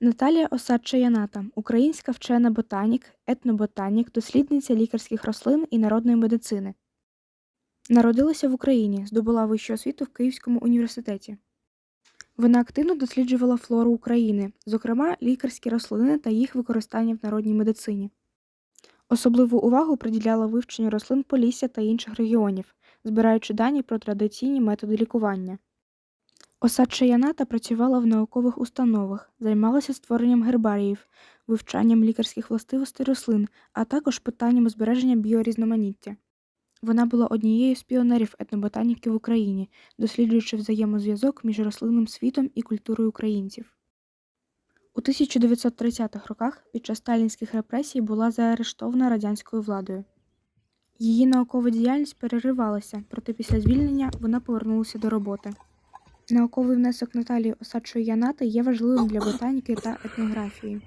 Наталія Осадча-Яната – українська вчена ботанік, етноботанік, дослідниця лікарських рослин і народної медицини. Народилася в Україні, здобула вищу освіту в Київському університеті. Вона активно досліджувала флору України, зокрема лікарські рослини та їх використання в народній медицині. Особливу увагу приділяла вивченню рослин Полісся та інших регіонів, збираючи дані про традиційні методи лікування. Осадча-Яната працювала в наукових установах, займалася створенням гербаріїв, вивчанням лікарських властивостей рослин, а також питаннями збереження біорізноманіття. Вона була однією з піонерів етноботаніки в Україні, досліджуючи взаємозв'язок між рослинним світом і культурою українців. У 1930-х роках під час сталінських репресій була заарештована радянською владою. Її наукова діяльність переривалася, проте після звільнення вона повернулася до роботи. Науковий внесок Наталії Осадчої Янати є важливим для ботаніки та етнографії.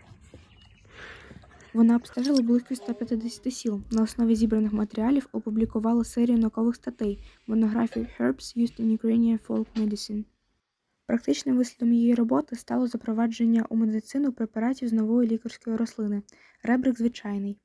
Вона обстежила близько 150 сіл. На основі зібраних матеріалів опублікувала серію наукових статей, монографію Herbs Used in Ukrainian Folk Medicine. Практичним вислідом її роботи стало запровадження у медицину препаратів з нової лікарської рослини ребрик звичайний.